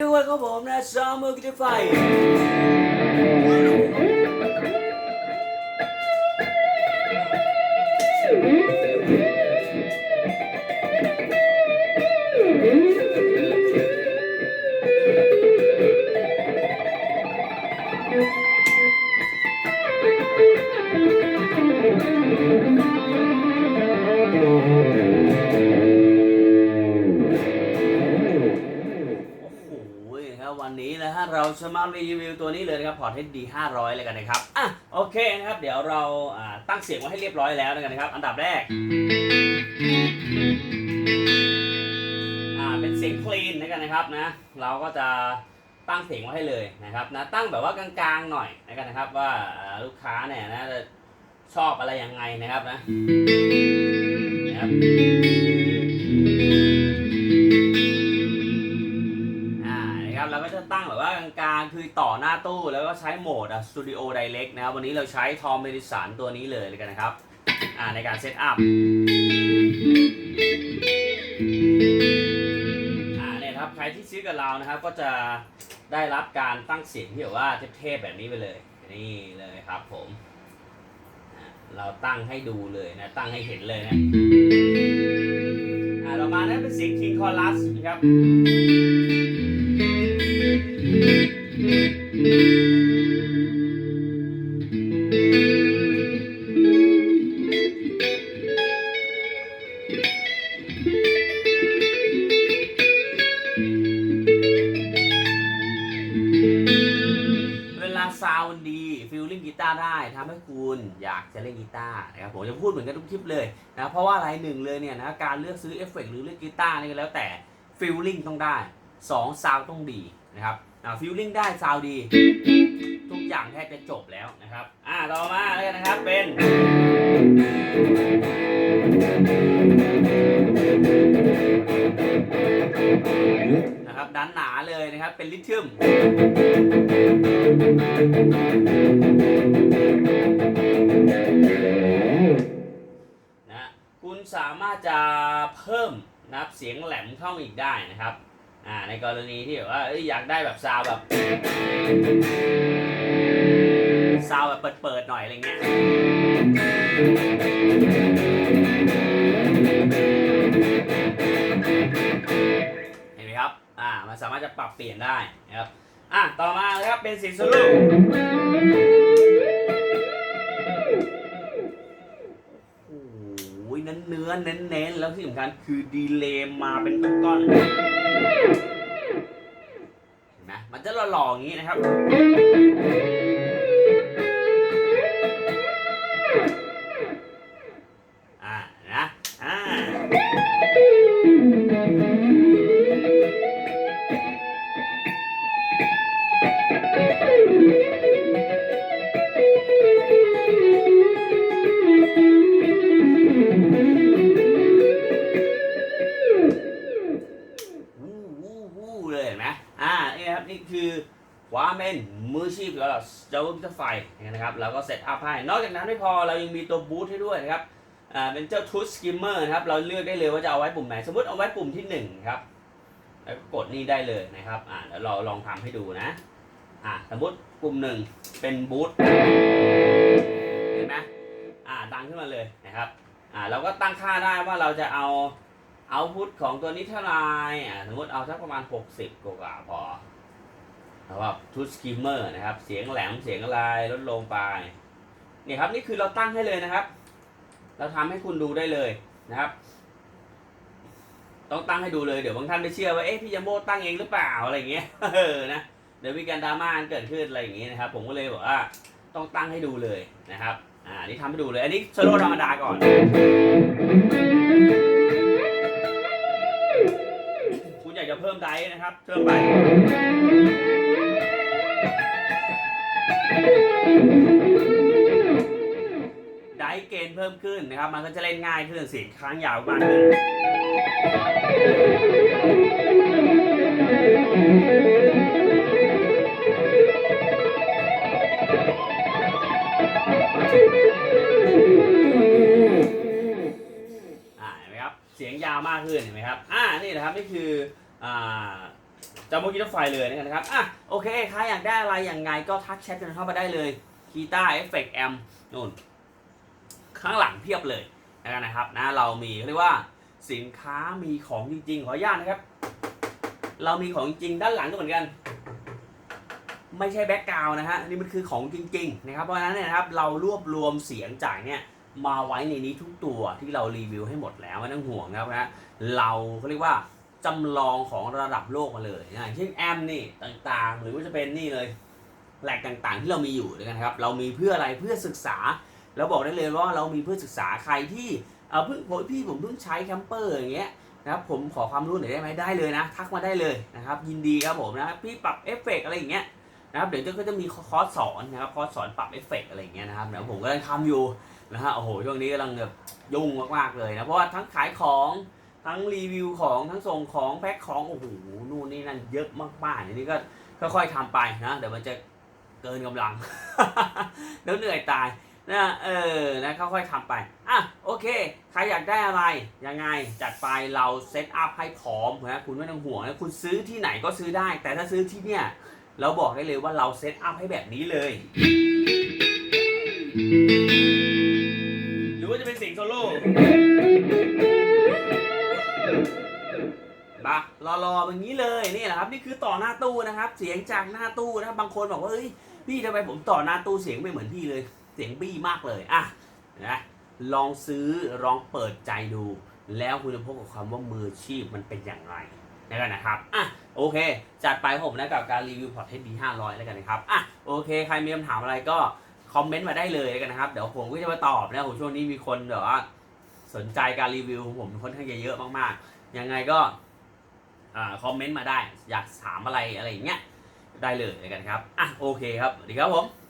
ด้วยครับผมนะซอมเมอร์กิจไฟ เราจะมารีวิวตัวนี้เลยนะครับพอร์ต HD 500 เลยกันนะครับอะโอเคนะครับ เดี๋ยวเราอ่าตั้งเสียงไว้ให้เรียบร้อยแล้วกันนะครับ อันดับแรกอ่าเป็นเสียงคลีนนะกันนะครับนะเราก็จะตั้งเสียงไว้ให้เลยนะครับนะตั้งแบบว่ากลางๆหน่อยนะกันนะครับ ว่าอ่าลูกค้าเนี่ยนะจะชอบอะไรยังไงนะครับนะนะครับ ว่ากลางๆคือต่อหน้าตู้แล้วก็ใช้โหมดอะ Studio Direct นะครับวันนี้เราใช้ทอมเมดิสันตัวนี้เลยเลยกันนะครับในการเซตอัพอ่าเนี่ยครับใครที่ซื้อกับเรานะครับก็จะได้รับการตั้งเสียงที่แบบว่าเทพๆแบบนี้ไปเลย นี่เลยครับผม เราตั้งให้ดูเลยนะ ตั้งให้เห็นเลยนะอ่าต่อมานะเป็นเสียง King Chorus นะครับ เวลาซาวด์ดีฟิลลิ่งกีตาร์ได้ทำให้คุณอยากจะเล่นกีตาร์นะครับผมจะพูดเหมือนกันทุกคลิปเลยนะเพราะว่าอะไรหนึ่งเลยเนี่ยนะการเลือกซื้อเอฟเฟกต์หรือเลือกกีตาร์นี่ก็แล้วแต่ฟิลลิ่งต้องได้สองซาวด์ต้องดีนะครับฟิลลิ่งได้ซาวด์ดี ทุกอย่างแทบจะจบแล้วนะครับอ่าต่อมาแล้วกันนะครับเป็นนะครับด้าน หนาเลยนะครับ เป็นลิทึมนะคุณสามารถจะเพิ่มนะครับเสียงแหลมเข้ามาอีกได้นะครับอ่าในกรณีที่แบบว่าอยากได้แบบซาวแบบซาวแบบเปิดๆหน่อยอะไรเงี้ย สามารถจะปรับเปลี่ยนได้นะครับอะต่อมาเลยครับเป็นเสียงโซโล่โอ้ยเน้นเนื้อเน้นเน้นๆ แล้วที่สำคัญคือดีเลย์มาเป็นก้อนๆเห็นไหมมันจะหล่อๆอย่างนี้นะครับ มืออาชีพแล้วเราจะวิจะไฟนะครับเราก็เซตอัพให้ นอกจากนั้นไม่พอเรายังมีตัวบูทให้ด้วยนะครับอ่าเป็นเจ้าทูสกิมเมอร์นะครับเราเลือกได้เลยว่าจะเอาไว้ปุ่มไหน สมมติเอาไว้ปุ่มที่หนึ่งครับแล้วก็กดนี่ได้เลยนะครับอ่าเดี๋ยวเราลองทำให้ดูนะอ่าสมมติปุ่มหนึ่งเป็นบูทเห็นไหมอ่าดังขึ้นมาเลยนะครับอ่าเราก็ตั้งค่าได้ว่าเราจะเอาเอาพุทของตัวนี้เท่าไรอ่าสมมติเอาสักประมาณ 60กว่าพอ เพราะว่าทูสกิมเมอร์นะครับ เสียงแหลมเสียงอะไรลดลงไปเนี่ยครับนี่คือเราตั้งให้เลยนะครับ เราทำให้คุณดูได้เลยนะครับ ต้องตั้งให้ดูเลยเดี๋ยวบางท่านไม่เชื่อว่าเอ๊ะพี่ยมโมตั้งเองหรือเปล่าอะไรอย่างเงี้ยเออนะเดี๋ยวมีการดราม่าเกิดขึ้นอะไรอย่างเงี้ยนะครับ ผมก็เลยบอกว่าต้องตั้งให้ดูเลยนะครับอ่านี่ทำให้ดูเลยอันนี้โซโล่ธรรมดาก่อนคุณอยากจะเพิ่มไดร์นะครับเพิ่มไป เพิ่มขึ้นนะครับ มันก็จะเล่นง่ายขึ้นเสียงค้างยาวมากขึ้นเห็นไหมครับเสียงยาวมากขึ้นเห็นไหมครับ อ่า นี่นะครับ นี่คือ อ่าจ้าโมกิโตไฟเลยนะครับ อะ โอเค ใครอยากได้อะไรอย่างไงก็ทักแชทกันเข้ามาได้เลยคีตาเอฟเฟกต์แอมนู่น ข้างหลังเพียบเลยนะครับนะเรามีเรียกว่าสินค้ามีของจริงๆ ขออนุญาตนะครับ เรามีของจริงด้านหลังก็เหมือนกัน ไม่ใช่แบ็กกราวน์นะฮะนี่มันคือของจริง ๆ นะครับ เพราะฉะนั้นเนี่ยนะครับเรารวบรวมเสียงจากเนี่ยมาไว้ในนี้ทุกตัวที่เรารีวิวให้หมดแล้วไม่ต้องห่วงนะครับนะเราเขาเรียกว่าจำลองของระดับโลกมาเลยนะเช่นแอมนี่ต่างๆ หรือว่าจะเป็นนี่เลยแหลกต่างๆ ที่เรามีอยู่ด้วยกันครับ เรามีเพื่ออะไรเพื่อศึกษา แล้วบอกได้เลยว่าเรามีเพื่อศึกษาใครที่เออพิ่งโอ้ยพี่ผมเพิ่งใช้แคมเปอร์อย่างเงี้ยนะครับผมขอความรู้หน่อยได้ไหมได้เลยนะ ทักมาได้เลยนะครับยินดีครับผมนะพี่ปรับเอฟเฟกต์อะไรอย่างเงี้ยนะครับเดี๋ยวก็จะมีคอร์สสอนนะครับคอร์สสอนปรับเอฟเฟกต์อะไรอย่างเงี้ยนะครับเดี๋ยวผมก็ได้ทำอยู่นะฮะโอ้โหช่วงนี้กำลังแบบยุ่งมากๆเลยนะเพราะว่าทั้งขายของทั้งรีวิวของทั้งส่งของแพ็คของโอ้โหนู่นนี่นั่นเยอะมากๆอันนี้ก็ค่อยๆทำไปนะเดี๋ยวมันจะเกินกำลังเดี๋ยวเหนื่อยตาย นะเออนะค่อยๆทำไปอะโอเค ใครอยากได้อะไรยังไงจัดไปเราเซตอัพให้พร้อมนะคุณไม่ต้องห่วงนะคุณซื้อที่ไหนก็ซื้อได้ แต่ถ้าซื้อที่เนี่ยเราบอกได้เลยว่าเราเซตอัพให้แบบนี้เลย หรือว่าจะเป็นเสียงโซโล่บะรอๆแบบนี้เลยนี่แหละครับนี่คือต่อหน้าตู้นะครับ เสียงจากหน้าตู้นะครับบางคนบอกว่าเฮ้ยพี่ทำไมผมต่อหน้าตู้เสียงไม่เหมือนพี่เลย สียงบี้มากเลยอะนะลองซื้อลองเปิดใจดู แล้วคุณจะพบกับความว่ามืออาชีพมันเป็นอย่างไรนะครับนะครับ อะ โอเค จัดไปผมนะกับการรีวิวพอร์ตเทสดีห้าร้อยแล้วกันนะครับ อะ โอเค ใครมีคำถามอะไรก็คอมเมนต์มาได้เลยแล้วกันนะครับ เดี๋ยวผมก็จะมาตอบนะผมช่วงนี้มีคนแบบว่าสนใจการรีวิวของผมค่อนข้างเยอะมากๆ ยังไงก็อ่าคอมเมนต์มาได้ อยากถามอะไรอะไรอย่างเงี้ย ได้เลยแล้วกันครับ อะ โอเคครับ สวัสดีครับผม